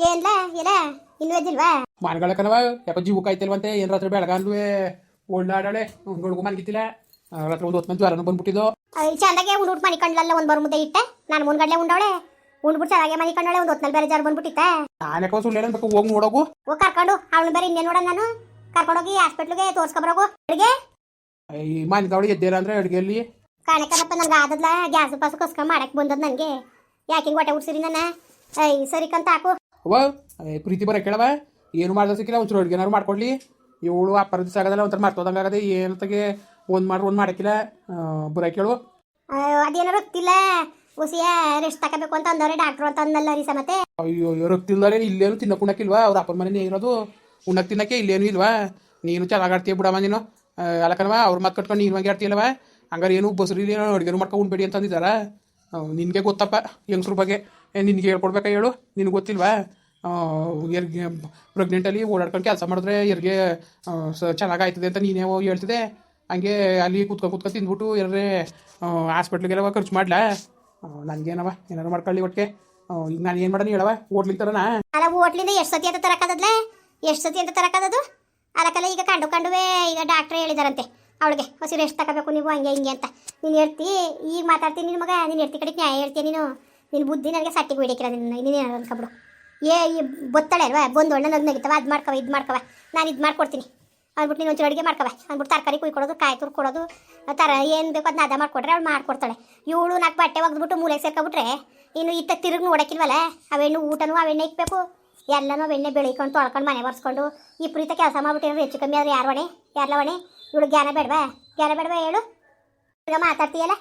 ಏನ್ಲ ಏನ? ಇನ್ನೂ ಎದ್ದಿಲ್ವಾ ಮನ್ಗಳ ಕಣವ ಯಾಕೋ ಜೀವ ಕಾಯ್ತಿಲ್ವಂತೆ ಏನ್ ರಾತ್ರಿ ಬೆಳಗಾನ್ಲುವೆ ಓಡಾಡಳೆ ಗಂಡ್ಗು ಮನ್ಗಿತ್ತಿಲ್ಲ ರಾತ್ರಿ ಒಂದು ಹೊತ್ತು ಜ್ವರನೂ ಬಂದ್ಬಿಟ್ಟಿದ್ದು ಚಂದಾಗೆ ಉಂಡ್ಬಿಟ್ಟು ಮನಿ ಕಂಡ್ಲಲ್ಲ ಒಂದು ಬರು ಮುದ್ದೆ ಇಟ್ಟೆ ನಾನು ಮುಂದ್ಗಡ್ಲೆ ಉಂಡವಳೆ ಉಂಡ್ಬಿಟ್ಟು ಚೆನ್ನಾಗೆ ಮನಿ ಕಂಡಳೆ ಒಂದು ಹೊತ್ತಲ್ಲಿ ಬೇರೆ ಜ್ವರ ಬಂದ್ಬಿಟ್ಟಿತ್ತೆ? ನಾನು ಯಾಕೋ ಸುಳ್ಳು ಹೇಳಬೇಕು ಹೋಗಿ ನೋಡೋಗು. ಓ ಕರ್ಕೊಂಡು ಅವಳು ಬೇರೆ ಇನ್ನೇನು ನೋಡೋಣ ನಾನು? ಕರ್ಕೊಂಡೋಗಿ ಹಾಸ್ಪಿಟ್ಲಿಗೆ ತೋರ್ಸ್ಕೊಬರೋಗು ಅಡುಗೆ? ಈ ಮನೆದವಳು ಎದ್ದೇರ ಅಂದ್ರೆ ಅಡುಗೆಯಲ್ಲಿ. ಕಾಣಕನಪ್ಪ ನನ್ಗೆ ಆದದ್ಲ ಗ್ಯಾಸ್ ಪಾಸ್ ಕಸ್ಕ ಮಾಡಕ್ ಬಂದದ್ ನನಗೆ. ಯಾಕೆ ಹಿಂಗ್ ಹೊಟ್ಟೆ ಉಡ್ಸಿರಿ ನನ್ನ? ಐ ಸರಿ ಕಂತ ಹಾಕು ಅವ್ವ ಪ್ರೀತಿ ಬರ ಕೇಳವ ಏನು ಮಾಡ್ದ ಸಿಕ್ಕಿಲ್ಲ ಒಂಚೂರು ಅಡುಗೆನಾರು ಮಾಡ್ಕೊಡ್ಲಿ. ಇವಳು ಆ ದಿವಸ ಆಗದಲ್ಲ ಒಂಥರ ಮರ್ತೋದಂಗೆ ಆಗದೆ ಏನಂತಗೆ ಒಂದು ಮಾಡ್ರು ಒಂದು ಮಾಡಕ್ಕಿಲ್ಲ. ಬರ ಕೇಳು. ಅದೇನೋ ಗೊತ್ತಿಲ್ಲ ಹುಸಿಯ ರೆಸ್ಟ್ ತಗೋಬೇಕು ಅಂತ ಅಂದವ್ರೆ ಡಾಕ್ಟ್ರು ಅಂತ ಅಂದಲ್ಲ ರೀ ಮತ್ತೆ. ಅಯ್ಯೋ ರೊಕ್ತಿಲ್ದಾರೆ ಇಲ್ಲೇನು ತಿನ್ನಕ್ಕೆ ಉಣ್ಣಕ್ಕಿಲ್ವಾ? ಅವ್ರ ಅಪ್ಪನ ಮನೆ ಇರೋದು. ಉಣ್ಣಕ್ಕೆ ತಿನ್ನಕ್ಕೆ ಇಲ್ಲೇನು ಇಲ್ವಾ? ನೀನು ಚೆನ್ನಾಗಿ ಆಡ್ತೀಯ ಬಿಡಮ್ಮ ನೀನು. ಅಲ್ಲಕನವ ಅವ್ರ ಮತ್ತೆ ಕಟ್ಕೊಂಡು ನೀನು ಹಂಗೆ ಆಡ್ತೀಯಲ್ಲವ ಹಂಗಾರೆ ಏನು ಬಸ್ರಿ ಏನೋ ಅಡುಗೆನು ಮಾಡ್ಕೊಂಡು ಉಣ್ಬೇಡಿ ಅಂತ ಅಂದಿದ್ದಾರ? ನಿನಗೆ ಗೊತ್ತಪ್ಪ ಹೆಂಗ್ಸ್ರ ಬಗ್ಗೆ. ನಿನಗೆ ಹೇಳ್ಕೊಡ್ಬೇಕಾ ಹೇಳು? ನಿನಗೆ ಗೊತ್ತಿಲ್ವಾ? ಎರ್ಗೆ ಪ್ರೆಗ್ನೆಂಟಲ್ಲಿ ಓಡಾಡ್ಕೊಂಡು ಕೆಲಸ ಮಾಡಿದ್ರೆ ಎರ್ಗೆ ಸ ಚೆನ್ನಾಗಾಯ್ತದೆ ಅಂತ ನೀನೇ ಹೇಳ್ತಿದೆ ಹಂಗೆ ಅಲ್ಲಿ ಕುತ್ಕೊಂಡು ಕುತ್ಕೊಂಡು ತಿಂದ್ಬಿಟ್ಟು ಎಲ್ಲರೇ ಹಾಸ್ಪಿಟ್ಲಿಗೆಲ್ಲವ ಖರ್ಚು ಮಾಡ್ಲಾ? ನನಗೇನವ, ಏನಾರು ಮಾಡ್ಕೊಳ್ಳಿ ಒಟ್ಟಿಗೆ. ಈಗ ನಾನು ಏನು ಮಾಡೋಣ ಹೇಳವ ಓಡ್ಲಿಂತಾರನಾ ಅಲ್ಲ, ಹೋಟ್ಲಿಂದ ಎಷ್ಟು ಸತಿ ಅಂತ ತರಕದ್ಲೆ ಎಷ್ಟು ಸತಿ ಅಂತ ತರಕದದು ಅದಕ್ಕೆಲ್ಲ ಈಗ ಕಂಡು ಕಂಡುವೆ ಈಗ ಡಾಕ್ಟ್ರೇ ಹೇಳಿದಾರಂತೆ. ಅವಳಿಗೆ ಹಸಿ ರೆಸ್ಟ್ ತಗೋಬೇಕು ನೀವು? ಹಂಗೆ, ಹಿಂಗೆ ಅಂತ. ನೀನು ಹೇಳ್ತಿ, ಈಗ ಮಾತಾಡ್ತೀನಿ ನಿನ್ನ ಮಗ, ನೀನು ಹೇಳ್ತಿ ಕಡೆ ನ್ಯಾಯ ಹೇಳ್ತೀಯ ನೀನು. ನಿನ್ನ ಬುದ್ಧಿ ನನಗೆ ಸಟ್ಟಿಗೆ ಹೊಡಿಕಿಲ್ಲ ನಿನ್ನ ನೀನೇನು ಅನ್ಕೊಬಿಡು. ಏ, ಈ ಬೊತ್ತಳೆ ಅಲ್ವಾ? ಬಂದು ಒಳ್ಳೆ ನಗ್ ನಗಿತವ? ಅದು ಮಾಡ್ಕವ ಇದು ಮಾಡ್ಕವ ನಾನು ಇದು ಮಾಡ್ಕೊಡ್ತೀನಿ. ಅಂದ್ಬಿಟ್ಟು ನೀನು ಒಂಚೂರು ಅಡುಗೆ ಮಾಡ್ಕವ ಅಂದ್ಬಿಟ್ಟು ತರಕಾರಿ ಕುಯ್ಕೊಡೋದು ಕಾಯಿ ತುರ್ಕೊಡೋದು ತರ ಏನು ಬೇಕು ಅದನ್ನ ಅದ ಮಾಡ್ಕೊಟ್ರೆ ಅವ್ಳು ಮಾಡ್ಕೊಡ್ತಾಳೆ. ಇವಳು ನಾಲ್ಕು ಬಟ್ಟೆ ಒಗ್ದ್ಬಿಟ್ಟು ಮೂಲೆಗೆ ಸೇರ್ಕೊಬಿಟ್ರೆ ಇನ್ನು ಇತ್ತ ತಿರುಗಿ ನೋಡಕ್ಕಿಲ್ವಲ್ಲ? ಅವೆಣ್ಣು ಊಟನೂ ಅವೆಣ್ಣೆ ಇಕ್ಬೇಕು. ಎಲ್ಲನೂ ಬೆಣ್ಣೆ ಬೆಳಿಕೊಂಡು ತೊಳ್ಕೊಂಡು ಮನೆ ಬರ್ಸ್ಕೊಂಡು ಈ ಪ್ರೀತ ಕೆಲಸ ಮಾಡ್ಬಿಟ್ಟಿರೋ ಹೆಚ್ಚು ಕಮ್ಮಿ ಆದರೆ ಯಾರು ಹೊಣೆ? ಯಾರಲ್ಲ ಹೊಣೆ ಇವಳು ಜ್ಞಾನ ಬೇಡವಾ? ಜ್ಞಾನ ಬೇಡವಾ ಹೇಳು? ಈಗ ಮಾತಾಡ್ತೀಯಲ್ಲ?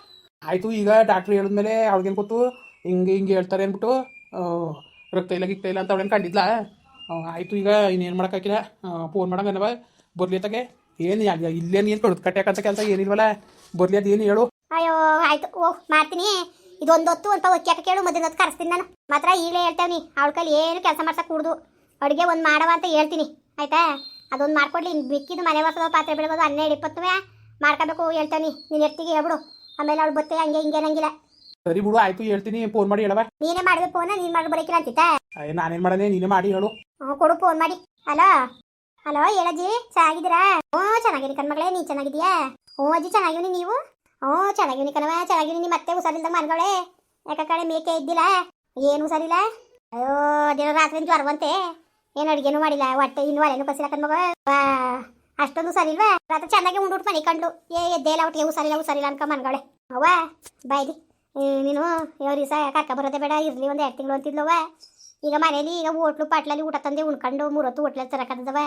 ಆಯ್ತು ಈಗ ಡಾಕ್ಟ್ರ್ ಹೇಳಿದ್ಮೇಲೆ ಅವ್ಳಿಗೇನು ಗೊತ್ತು? ಹಿಂಗೆ ಹಿಂಗೆ ಹೇಳ್ತಾರೆ ಅಂದ್ಬಿಟ್ಟು ರಕ್ತ ಇಲ್ಲ ಗಿಕ್ತ ಇಲ್ಲ ಅಂತ ಅವಳೇನು ಕಂಡಿದ್ಲ? ಆಯ್ತು ಈಗ ಇನ್ನೇನು ಮಾಡೋಕ್ಕಾಗಿಲ್ಲ ಫೋನ್ ಮಾಡಂಗನವ ಬರ್ಲಿ ತಗೆ ಏನು ಇಲ್ಲೇನು ಏನು ಕಡ್ದು ಕಟ್ಟಾಕಂತ ಕೆಲಸ ಏನಿಲ್ವಲ್ಲ? ಬರ್ಲಿ ಏನು ಹೇಳು. ಅಯ್ಯೋ ಆಯ್ತು ಓ ಮಾಡ್ತೀನಿ. ಇದೊಂದು ಹೊತ್ತು ಒಂದು ಒಕ್ಕಿ ಹಾಕಿ ಕೇಳು ಮಧ್ಯಾಹ್ನ ಹೊತ್ತು ಕರೆಸ್ತೀನಿ ನಾನು. ಮಾತ್ರ ಈಗಲೇ ಹೇಳ್ತೇವೆ ನೀ ಅವಳ ಕೈಲಿ ಏನು ಕೆಲಸ ಮಾಡ್ಸಕ್ಕೆ ಕೂಡ್ದು. ಅಡುಗೆ ಒಂದು ಮಾಡವ ಅಂತ ಹೇಳ್ತೀನಿ. ಆಯ್ತಾ? ಅದೊಂದು ಮಾಡ್ಕೊಡ್ಲಿ. ಬಿಕ್ಕಿದ್ದು ಮನೆ ಹೊಸದ ಪಾತ್ರೆ ಬಿಡ್ಬೋದು ಹನ್ನೆರಡು ಇಪ್ಪತ್ತುವೆ ಮಾಡ್ಕೋಬೇಕು ಹೇಳ್ತೇನೆ. ನೀನು ಎತ್ತಿಗೆ ಹೇಳ್ಬಿಡು. ಆಮೇಲೆ ಅವಳು ಬತ್ತೆ ಹಂಗೆ ಹಿಂಗೆ ನಂಗಿಲ್ಲ ಸರಿ ಬಿಡು ಆಯ್ತು ಹೇಳ್ತೀನಿ. ಫೋನ್ ಮಾಡಿ ಹೇಳವ ನೀನೇ ಮಾಡಿದ್ರೆ ಫೋನ್ ನೀನ್ ಮಾಡಿ ಬರಕಿಲ್ಲ ಅಂತಿತ್ತ ನಾನೇನ್ ಮಾಡನೆ ನೀನೇ ಮಾಡಿ ಹೇಳು. ಹ್ಞೂ ಕೊಡು ಫೋನ್ ಮಾಡಿ. ಹಲೋ ಹಲೋ ಹೇಳಜ್ಜಿ ಚೆನ್ನಾಗಿದ್ದೀರಾ? ಹ್ಞೂ ಚೆನ್ನಾಗಿರಿ ಕಣ್ಮಗಳೇ ನೀನು ಚೆನ್ನಾಗಿದೀಯಾ ಹ್ಞೂ ಅಜ್ಜಿ ಚೆನ್ನಾಗಿವ್ನಿ ನೀವು? ಹ್ಞೂ ಚೆನ್ನಾಗಿವ್ನಿ ಕಣವ ಚೆನ್ನಾಗಿವ್ನಿ ನಿಮ್ಮ ಮತ್ತೆ ಹುಷಾರಿಲ್ದ ಮನ್ಗಳೇ ಯಾಕ ಕಡೆ ಮೇಕೆ ಇದ್ದಿಲ್ಲ? ಏನು ಹುಷಾರಿಲ್ಲ? ಅಯ್ಯೋ ದಿನ ರಾತ್ರಿ ಜ್ವರ ಬಂತೆ ಏನು ಅಡುಗೆನು ಮಾಡಿಲ್ಲ ಒಟ್ಟೆ ಇನ್ನು ಒಲೆನು ಕಸಿಲ್ಲ ವಾ, ಅಷ್ಟೊಂದು ಸರಿಲ್ವಾ? ರಾತ್ರಿ ಚೆನ್ನಾಗಿ ಉಂಡು ಮನೆ ಕಂಡು ಏ ಎದ್ದೇ ಇಲ್ಲ ಒಟ್ಟಿಗೆ ಹುಷಾರಿಲ್ಲ ಹುಷಾರಿಲ್ಲ ಅನ್ಕ ಮನ್ಗಳೆ ಅವ್ವ ಬಾಯ್ದಿ ಏ, ನೀನು ಯಾವ ಸಹ ಕರ್ಕ ಬರೋದೇ ಬೇಡ ಇರ್ಲಿ ಒಂದು ಎರಡು ತಿಂಗಳು ಅಂತಿದ್ಲವ ಈಗ ಮನೇಲಿ ಈಗ ಹೋಟ್ಲು ಪಾಟ್ಲಲ್ಲಿ ಊಟ ತಂದೆ ಉಣ್ಕೊಂಡು ಮೂರೊತ್ತು ಹೋಟ್ಲಲ್ಲಿ ತರಕತ್ತದವ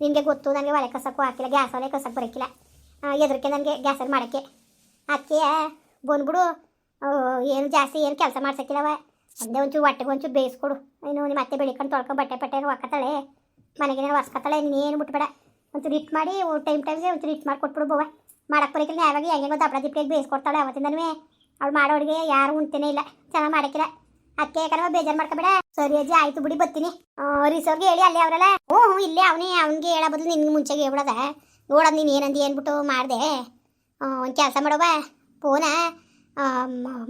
ನಿನಗೆ ಗೊತ್ತು ನನಗೆ ಒಲೆ ಕಸಕ್ಕೂ ಹಾಕಿಲ್ಲ ಗ್ಯಾಸ್ ಒಲೆ ಕಸಕ್ಕೆ ಬರೋಕ್ಕಿಲ್ಲ ಎದ್ರಕ್ಕೆ ನನಗೆ ಗ್ಯಾಸಲ್ಲಿ ಮಾಡೋಕ್ಕೆ. ಅಕ್ಕಿಯ ಬಂದ್ಬಿಡು. ಏನು ಜಾಸ್ತಿ ಏನು ಕೆಲಸ ಮಾಡ್ಸಕ್ಕಿಲ್ಲವ ಒಂದೇ ಒಂಚೂರು ಹೊಟ್ಟೆಗೆ ಒಂಚೂರು ಬೇಯಿಸ್ಕೊಡು. ಇನ್ನು ನಿಮ್ಮ ಮತ್ತೆ ಬೆಳಿಕೊಂಡು ತೊಳ್ಕೊಂಡು ಬಟ್ಟೆ ಬಟ್ಟೆ ಹಾಕತ್ತಾಳೆ? ಮನೆಗೆ ಹೊಸ್ಕತ್ತಾಳೆ ನೀನು ಏನು ಬಿಟ್ಬೇಡ ಒಂಚೂರು ಹಿಟ್ಟು ಮಾಡಿ ಟೈಮ್ ಟೈಮ್ಗೆ ಒಂಚೂರು ಹಿಟ್ಟು ಮಾಡಿ ಕೊಟ್ಬಿಡು ಬವ್ವ. ಮಾಡಕ್ಕೆ ಬರೋಕ್ಕಿಲ್ಲ ಯಾವಾಗ ಹೆಂಗೆ ದಪ್ಪಳ ದಿಪ್ಪಿಗೆ ಬೇಯಿಸ್ಕೊಡ್ತಾಳೆ ಅವತ್ತಿಂದನೂ. ಅವ್ಳು ಮಾಡೋ ಯಾರು ಉಣ್ತೇನೆ ಇಲ್ಲ. ಚೆನ್ನಾಗಿ ಮಾಡಕ್ಕಿಲ್ಲ. ಅದಕ್ಕೆ ಯಾಕಂದ್ರೆ ಬೇಜಾರು ಮಾಡ್ಕೊಬೇಡ. ಸರಿ ಅಜ್ಜಿ, ಆಯ್ತು ಬಿಡಿ, ಬರ್ತೀನಿ. ರಿಸೋರ್ಗೆ ಹೇಳಿ, ಅಲ್ಲೇ ಅವರಲ್ಲ. ಹ್ಞೂ ಹ್ಞೂ, ಇಲ್ಲೇ ಅವನೇ. ಅವ್ನಿಗೆ ಹೇಳೋ ಬದಲು ನಿನ್ಗೆ ಮುಂಚೆಗೆ ಹೇಳ್ಬಿಡದ. ನೋಡೋದು ನೀನು ಏನಂದು ಏನ್ಬಿಟ್ಟು ಮಾಡಿದೆ. ಒಂದು ಕೆಲಸ ಮಾಡೋವ ಫೋನ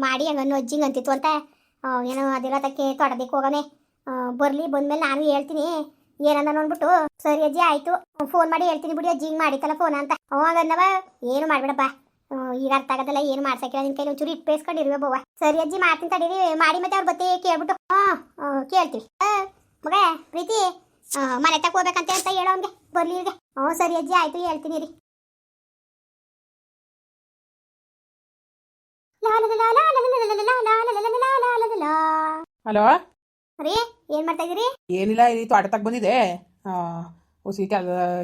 ಮಾಡಿ ಹಂಗನ್ನು ಅಜ್ಜಿಂಗೆ ಅಂತಿತ್ತು ಅಂತ. ಏನೋ ಅದಿರೋದಕ್ಕೆ ತೊಡಬೇಕು ಹೋಗಮೆ. ಬರಲಿ, ಬಂದ್ಮೇಲೆ ನಾನು ಹೇಳ್ತೀನಿ. ಏನಂದ ನೋಡ್ಬಿಟ್ಟು ಸರಿ ಅಜ್ಜಿ, ಆಯ್ತು. ಫೋನ್ ಮಾಡಿ ಹೇಳ್ತೀನಿ ಬಿಡಿ ಅಜ್ಜಿ, ಹಿಂಗೆ ಮಾಡಿತ್ತಲ್ಲ ಫೋನ್ ಅಂತ. ಹಂಗನ್ನವ ಏನು ಮಾಡ್ಬೇಡಪ್ಪ. ಈಗ ಅರ್ಥ ಆಗೋದಲ್ಲ, ಏನು ಮಾಡ್ಸಕ್ಕಿಲ್ಲ. ನಿನ್ನ ಕೈಲಿ ಒಂಚೂರು ಇಟ್ಟು ಬವ್ವ. ಸರಿ ಅಜ್ಜಿ, ಮಾಡ್ತೀನಿ ತಡೀರಿ. ಮಾಡಿ ಮತ್ತೆ ಅವ್ರ ಬತ್ತಿ ಕೇಳ್ಬಿಟ್ಟು. ಹಾಂ ಕೇಳ್ತೀವಿ. ಮಗ, ಪ್ರೀತಿ ಮನೆ ತಕ ಹೋಗ್ಬೇಕಂತ ಅಂತ ಹೇಳೋ ಬರ್ಲಿ ಇಲ್ಲಿಗೆ ಹ್ಞೂ, ಸರಿ ಅಜ್ಜಿ, ಆಯ್ತು. ಹೇಳ್ತೀನಿ ರೀ ಹಲೋ ರೀ ಏನ್ ಮಾಡ್ತಾ ಇದೀರಿ ಏನಿಲ್ಲ ಈ ತೋಟ ತಗ ಬಂದಿದೆ ಹುಸಿ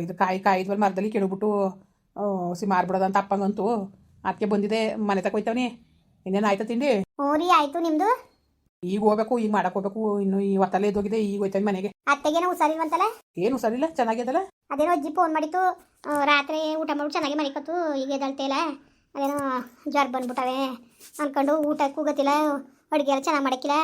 ಇದು ಕಾಯಿ ಕಾಯಿದ್ವಲ್ಲ ಮರದಲ್ಲಿ ಕೆಡಬಿಟ್ಟು ಹುಸಿ ಮಾರ್ಬಿಡೋದಂತ ಅಪ್ಪಂಗಂತೂ ಅದಕ್ಕೆ ಬಂದಿದೆ ಮನೆ ತಕ ಹೋಯ್ತವನಿ ಇನ್ನೇನು ಆಯ್ತಾ ತಿಂಡಿ ಹ್ಞೂ ರೀ ಆಯ್ತು ನಿಮ್ದು ಈಗ ಹೋಗ್ಬೇಕು ಈಗ ಮಾಡಕ್ ಹೋಗ್ಬೇಕು ಇನ್ನು ಈ ಹೊತ್ತಲ್ಲೇ ಎದ್ದೋಗಿದೆ ಈಗ ಹೋಯ್ತಾನೆ ಮನೆಗೆ ಅತ್ತೆಗೇನೋ ಹುಷಾರಿಲ್ವಂತಲ್ಲ ಏನು ಹುಷಾರಿಲ್ಲ ಚೆನ್ನಾಗಿದಲ್ಲ ಅದೇನೋ ಅಜ್ಜಿ ಫೋನ್ ಮಾಡಿತ್ತು ರಾತ್ರಿ ಊಟ ಮಾಡ್ಬಿಟ್ಟು ಚೆನ್ನಾಗಿ ಮನಿಕತ್ತು ಈಗ ಎದಳ್ತಿಲ್ಲ ಅದೇನೋ ಜ್ವರ ಬಂದ್ಬಿಟ್ಟವೆ ಅನ್ಕೊಂಡು ಊಟ ಕೂಗತಿಲ್ಲ ಅಡುಗೆ ಎಲ್ಲ ಚೆನ್ನಾಗಿ ಮಾಡಕ್ಕಿಲ್ಲ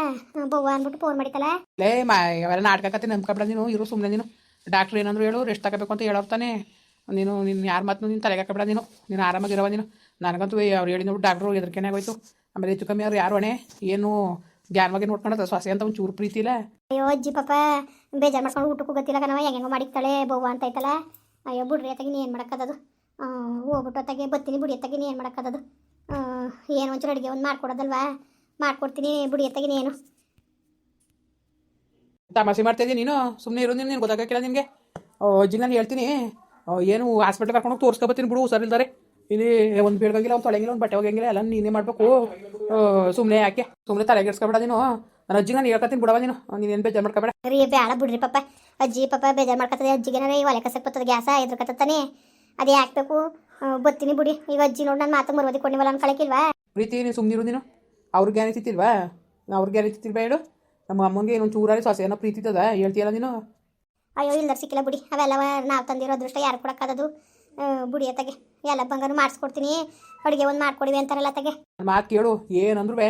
ಬವ್ವ ಅಂದ್ಬಿಟ್ಟು ಫೋನ್ ಮಾಡಿತ್ತಲ್ಲ. ಲೇ ಮಾ ಇವೆಲ್ಲ ನಾಟಕ ಕತೆ ನಂಬ್ಕೊಬೇಡ ನೀನು ಇರು ಸುಮ್ಮನೆ ನೀನು. ಡಾಕ್ಟ್ರ್ ಏನಂದ್ರು ಹೇಳು ರೆಸ್ಟ್ ತಗೋಬೇಕು ಅಂತ ಹೇಳೋರ್ತಾನೆ ನೀನು ನಿನ್ನ ಯಾರು ಮಾತು ನೀನು ತಲೆಗೆ ಹಾಕಬೇಡ ನೀನು. ನೀನು ಆರಾಮಾಗಿರವ ನೀನು. ನನಗಂತೂ ಅವ್ರು ಹೇಳಿ ನೋಡಿ ಡಾಕ್ಟ್ರು ಹೆದರ್ಕೆನೆ ಆಗೋಯ್ತು. ಆಮೇಲೆ ಹೆಚ್ಚು ಕಮ್ಮಿ ಅವ್ರು ಯಾರು ಅಣೆ? ಏನು ಜ್ಞಾನವಾಗಿ ನೋಡ್ಕೊಂಡ್ರೆ ಸೊಸೆ ಅಂತ ಒಂದು ಚೂರು ಪ್ರೀತಿ ಇಲ್ಲ? ಅಯ್ಯೋ ಅಜ್ಜಿ ಪಾಪ ಬೇಜಾರು ಮಾಡ್ಕೊಂಡು ಊಟಕ್ಕೂ ಗೊತ್ತಿಲ್ಲ ಕಣವ ಹೆಂಗೆ ಮಾಡಿಕ್ತಾಳೆ ಬವ್ವ ಅಂತ ಐತಲ್ಲ. ಅಯ್ಯೋ ಬಿಡ್ರಿ ಅತ್ತಾಗಿ ನೀನು ಏನು ಮಾಡೋಕ್ಕದದು ಹೋಗ್ಬಿಟ್ಟು ಅತ್ತಾಗೆ ಬತ್ತೀನಿ ಬುಡಿಯತ್ತಾಗೆ ಏನು ಮಾಡೋಕ್ಕದದು ಏನು ಒಂಚೂರು ಅಡುಗೆ ಒಂದು ಮಾಡ್ಕೊಡೋದಲ್ವಾ? ಮಾಡ್ಕೊಡ್ತೀನಿ ಬುಡಿಯತ್ತಾಗೆ ಏನು. ತಮಾಷೆ ಮಾಡ್ತಾ ಇದ್ದೀನಿ ನೀನು? ಸುಮ್ಮನೆ ಇರೋ ನೀನು ಗೊತ್ತಾಗಕ್ಕಿಲ್ಲ ನಿನಗೆ? ಅಜ್ಜಿ ನಾನು ಹೇಳ್ತೀನಿ. ಏನು ಹಾಸ್ಪಿಟ್ಲ್ ಕರ್ಕೊಂಡು ತೋರಿಸ್ಕೊಬತ್ತೀನಿ ಬಿಡು ಹುಷಾರಿಲ್ದಾರೆ ಇಲ್ಲಿ ಒಂದು ಬೀಳ್ಗಂಗಿಲ್ಲ ಒಂದು ತೊಳೆಗಿಲ್ಲ ಒಂದು ಬಟ್ಟೆ ಹೋಗಂಗಿಲ್ಲ ಎಲ್ಲ ನೀನೇ ಮಾಡಬೇಕು. ಸುಮ್ಮನೆ ಯಾಕೆ? ಸುಮ್ಮನೆ ತಲೆಗೆಡ್ಸ್ಕೊಬೇಡ ನೀನು. ನನ್ನ ಅಜ್ಜಿಗೆ ನಾನು ಹೇಳ್ಕೊತೀನಿ ಬಿಡವ ನೀನು. ನೀನೇನು ಬೇಜಾರು ಮಾಡ್ಕೊಬೇಡ. ರೀ ಬೇಡ ಬಿಡ್ರಿ ಪಾಪ. ಅಜ್ಜಿ ಪಾಪ ಬೇಜಾರು ಮಾಡ್ಕೊತದೆ. ಅಜ್ಜಿಗೆ ಒಲೆ ಕಸಕ್ಕೆ ಬರ್ತದೆ ಗ್ಯಾಸ ಎದ್ರಕತ್ತಾನೆ ಅದು ಹಾಕ್ಬೇಕು. ಬತ್ತೀನಿ ಬಿಡಿ. ಈಗ ಅಜ್ಜಿ ನೋಡಿ ನಾನು ಮಾತು ಮರ್ವದಿ ಕೊಂಡಿವಲ್ಲ ಅನ್ಕೊಳಕಿಲ್ವಾ ಪ್ರೀತಿ ನೀನು ಸುಮ್ಮನಿರು ನೀನು. ಅವ್ರಿಗೆ ಏನಿತ್ತಿಲ್ವಾ ಅವ್ರಿಗೆ ಇತ್ತಿಲ್ವಾ ಹೇಳು? ನಮ್ಮ ಅಮ್ಮಂಗೆ ಏನೋ ಚೂರಾರಿ ಸೊಸೆ ಏನೋ ಪ್ರೀತಿ ಇದ್ದದ ಹೇಳ್ತೀಯಲ್ಲ ನೀನು? ಅಯ್ಯೋ ಇಲ್ಲ ಸಿಕ್ಕಿಲ್ಲ ಬಿಡಿ. ಅವೆಲ್ಲವ ನಾವು ತಂದಿರೋ ಅದೃಷ್ಟ ಯಾರು ಕೊಡಕ್ಕದದು ಬುಡಿ ಅತ್ತಗೆ. ಎಲ್ಲ ಬಂಗಾರು ಮಾಡಿಸ್ಕೊಡ್ತೀನಿ. ಅಡುಗೆ ಒಂದು ಮಾಡ್ಕೊಡಿವಿ ಅಂತಾರಲ್ಲ ತಗೆ ಮಾತು ಕೇಳು. ಏನಂದ್ರು ಬೇ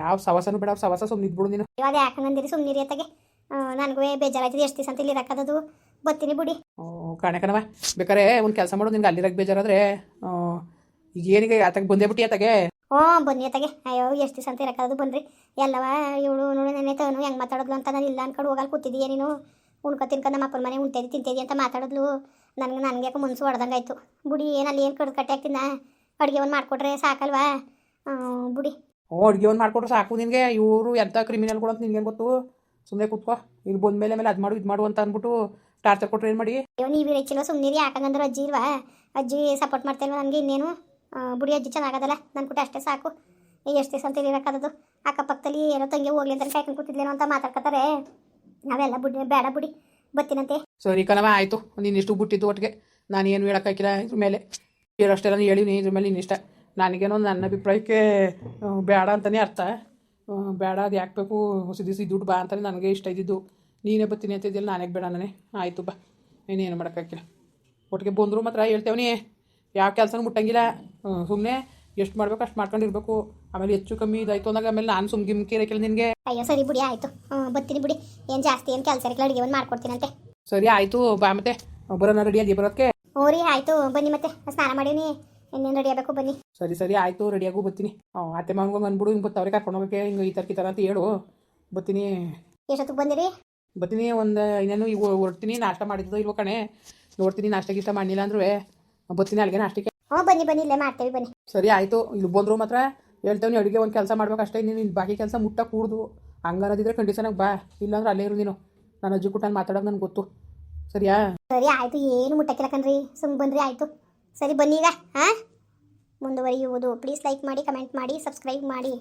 ಯಾವ ಸವಸನು ಬೇಡ ಸವಸ ಸುಮ್ಮನೆ ಇದ್ಬಿಡು ನೀನು. ಇವಾಗ ಯಾಕಂಗಂದಿರಿ ಸುಮ್ಮನಿರಿ ಅತ್ತಗೆ. ನನಗೂ ಬೇಜಾರಾಯ್ತದೆ. ಎಷ್ಟು ದಿವಸ ಅಂತ ಇಲ್ಲಿ ಇರಕ್ಕದದು ಬತ್ತೀನಿ ಬಿಡಿ. ಕಾಣೆ ಕಣವ ಬೇಕಾರೆ ಒಂದು ಕೆಲಸ ಮಾಡು ನಿನ್ಗೆ ಅಲ್ಲಿರಕ್ ಬೇಜಾರಾದ್ರೆ ಈಗ ಏನಿಗೆ ಆತಗೆ ಬಂದೇ ಬಿಟ್ಟಿ ಆತಗೆ? ಹ್ಞೂ ಬನ್ನಿ ಆತಗೆ. ಅಯ್ಯೋ ಎಷ್ಟು ದಿವಸ ಅಂತ ಇರಕ್ಕದು ಬನ್ರಿ. ಎಲ್ಲವ ಇವಳು ನೋಡಿ ನೆನೆ ತವನು ಹೆಂಗೆ ಮಾತಾಡೋದ್ಲು ಅಂತ ನಾನು ಇಲ್ಲ ಅನ್ಕೊಂಡು ಹೋಗಲ್ಲ ಕೂತಿದ್ದೀಯ ನೀನು. ಉಣ್ಕೊ ತಿನ್ಕೊ ನಮ್ಮ ಅಪ್ಪನ ಮನೆ ಉಣ್ತೇದಿ ತಿಂತೇದಿ ಅಂತ ಮಾತಾಡೋದ್ಲು. ನನಗೆ ನನಗೆ ಯಾಕೆ ಮುನ್ಸು ಹೊಡೆದಂಗಾಯ್ತು ಬುಡಿ ಏನಲ್ಲಿ ಏನು ಕಡ್ದು ಕಟ್ಟೆ ಹಾಕ್ತಿನ ಅಡುಗೆ ಒಂದು ಮಾಡಿಕೊಟ್ರೆ ಸಾಕಲ್ವಾ? ಬುಡಿ. ಓ ಅಡುಗೆ ಒಂದು ಮಾಡ್ಕೊಟ್ರೆ ಸಾಕು ನಿನಗೆ. ಇವರು ಎಂಥ ಕ್ರಿಮಿನಲ್ಗಳು ಅಂತ ನಿನ್ಗೇನು ಗೊತ್ತು? ಸುಮ್ಮನೆ ಕೂತ್ಕೋ. ಇಲ್ಲಿ ಬಂದ ಮೇಲೆ ಮೇಲೆ ಅದು ಮಾಡು ಇದು ಮಾಡು ಅಂತ ಅಂದ್ಬಿಟ್ಟು ಟಾರ್ಚರ್ ಕೊಟ್ರೆ ಏನು ಮಾಡಿ ಅಯ್ಯೋ ನೀವು ಹೆಚ್ಚಿಲ್ಲ ಸುಮ್ಮನಿರಿ ಯಾಕಂದ್ರೆ ಅಜ್ಜಿ ಇಲ್ವಾ? ಅಜ್ಜಿ ಸಪೋರ್ಟ್ ಮಾಡ್ತಿಲ್ವ ನನಗೆ ಇನ್ನೇನು? ಬುಡಿ ಅಜ್ಜಿ ಚೆನ್ನಾಗದಲ್ಲ ನನ್ನ ಕೂಡ ಅಷ್ಟೇ ಸಾಕು. ಎಷ್ಟು ದಿವಸ ಅಂತ ಇರೋಕ್ಕದದು ಅಕ್ಕಪಕ್ಕದಲ್ಲಿ ಏನೋ ತಂಗಿ ಹೋಗ್ಲಿ ಅಂತ ಕಾಯ್ಕೊಂಡು ಕೂತಿದ್ಲೇನೋ ಅಂತ ಮಾತಾಡ್ಕೊತಾರೆ ನಾವೆಲ್ಲ ಬುಡಿ ಬೇಡ ಬುಡಿ ಬತ್ತಿನಂತೆ. ಸರಿ ಕಣವ ಆಯಿತು. ನೀನಿಷ್ಟು ಇಷ್ಟು ಬಿಟ್ಟಿದ್ದು ಒಟ್ಟಿಗೆ. ನಾನು ಏನು ಹೇಳೋಕ್ಕಾಗಿಲ್ಲ ಇದ್ರ ಮೇಲೆ. ಇರೋಷ್ಟೆಲ್ಲ ಹೇಳಿ ನೀ ಇದ್ರ ಮೇಲೆ ನಿನ್ನ ಇಷ್ಟ. ನನಗೇನೋ ನನ್ನ ಅಭಿಪ್ರಾಯಕ್ಕೆ ಬೇಡ ಅಂತಲೇ ಅರ್ಥ. ಬೇಡ ಅದು ಯಾಕೆ ಬೇಕು? ಸಿದಿಸಿ ದುಡ್ಡು ಬಾ ಅಂತಲೇ ನನಗೆ ಇಷ್ಟ ಇದ್ದಿದ್ದು. ನೀನೇ ಬರ್ತೀನಿ ಅಂತ ನಾನೇ ಬೇಡ ನಾನೇ. ಆಯಿತು ಬಾ. ಇನ್ನೇನು ಮಾಡೋಕ್ಕಾಗಿಲ್ಲ ಒಟ್ಟಿಗೆ ಬಂದರು ಮಾತ್ರ ಹೇಳ್ತೇವನಿ. ಯಾವ ಕೆಲಸನೂ ಮುಟ್ಟಂಗಿಲ್ಲ. ಸುಮ್ಮನೆ ಎಷ್ಟು ಮಾಡ್ಬೇಕು ಅಷ್ಟು ಮಾಡ್ಕೊಂಡಿರ್ಬೇಕು. ಆಮೇಲೆ ಹೆಚ್ಚು ಕಮ್ಮಿ ಇದಾಯ್ತು ಅಂದಾಗ ಆಮೇಲೆ ನಾನು ಸುಮ್ಗೆ ಗಿಮ್ಕಿ ಇರಕ್ಕಿಲ್ಲ ನಿನಗೆ. ಅಯ್ಯೋ ಸರಿ ಬಿಡಿ ಆಯಿತು. ಬತ್ತೀನಿ ಬಿಡಿ. ಏನು ಜಾಸ್ತಿ ಏನು ಕೆಲಸ ಇರಲಿಲ್ಲ ಅಡುಗೆ ಒಂದು ಮಾಡ್ಕೊಡ್ತೀನಂತೆ ಸರಿ ಆಯಿತು. ಬಾ ಮತ್ತೆ. ಬರೋಣ ರೆಡಿ ಆಗಿ ಬರೋದಕ್ಕೆ ಹ್ಞೂ ರೀ ಆಯಿತು. ಬನ್ನಿ ಮತ್ತೆ. ಸ್ನಾನ ಮಾಡೀನಿ ಇನ್ನೇನು ರೆಡಿ ಆಗಬೇಕು ಬನ್ನಿ. ಸರಿ ಸರಿ ಆಯಿತು. ರೆಡಿಯಾಗೂ ಬರ್ತೀನಿ. ಹ್ಞೂ ಅತ್ತೆ ಬಂದ್ಬಿಡು. ಅಂದ್ಬಿಡು ಹಿಂಗೆ ಬತ್ತವ್ರಿಗೆ ಕರ್ಕೊಂಡು ಹೋಗೋಕ್ಕೆ. ಹಿಂಗೆ ಈ ಥರ ಈ ಥರ ಅಂತ ಹೇಳು. ಬರ್ತೀನಿ. ಎಷ್ಟೊತ್ತಿಗೆ ಬಂದಿರಿ? ಬರ್ತೀನಿ ಒಂದು ಇನ್ನೇನು ಈಗ ಹೊರ್ತೀನಿ ನಾಷ್ಟ ಮಾಡಿದ್ದು ಇಲ್ವೋ ಕಣೆ. ನೋಡ್ತೀನಿ ನಾಷ್ಟ ಗೀಷ್ಟ ಮಾಡಿಲ್ಲ ಅಂದ್ರೂ ಬರ್ತೀನಿ ಅಲ್ಲಿಗೆ ನಾಷ್ಟಕ್ಕೆ. ಹಾಂ ಬನ್ನಿ ಬನ್ನಿ ಇಲ್ಲೇ ಮಾಡ್ತೇವೆ ಬನ್ನಿ. ಸರಿ ಆಯಿತು. ಇಲ್ಲಿ ಬಂದರು ಮಾತ್ರ ಹೇಳ್ತೇವೆ ಅಡುಗೆ ಒಂದು ಕೆಲಸ ಮಾಡ್ಬೇಕು ಅಷ್ಟೇ ನೀನು ಇಲ್ಲಿ ಬಾಕಿ ಕೆಲಸ ಮುಟ್ಟ ಕೂಡ್ದು. ಹಂಗಾರದಿದ್ರೆ ಕಂಡೀಷನಾಗಿ ಬಾ ಇಲ್ಲಾಂದ್ರೆ ಅಲ್ಲೇ ಇರು ನೀನು. ನಾನು ಅಜ್ಜಿ ಕುಟ್ಟ ಮಾತಾಡೋದು ನನಗೆ ಗೊತ್ತು. ಸರಿಯಾ? ಸರಿ ಆಯಿತು ಏನು ಮುಟ್ಟಕ್ಕಿಲ್ಲ ಕಣ್ರಿ. ಸುಮ್ಮನೆ ಬಂದ್ರಿ ಆಯಿತು. ಸರಿ ಬನ್ನಿ ಈಗ ಹಾಂ? ಮುಂದುವರಿಯುವುದು. ಪ್ಲೀಸ್ ಲೈಕ್ ಮಾಡಿ ಕಮೆಂಟ್ ಮಾಡಿ ಸಬ್ಸ್ಕ್ರೈಬ್ ಮಾಡಿ.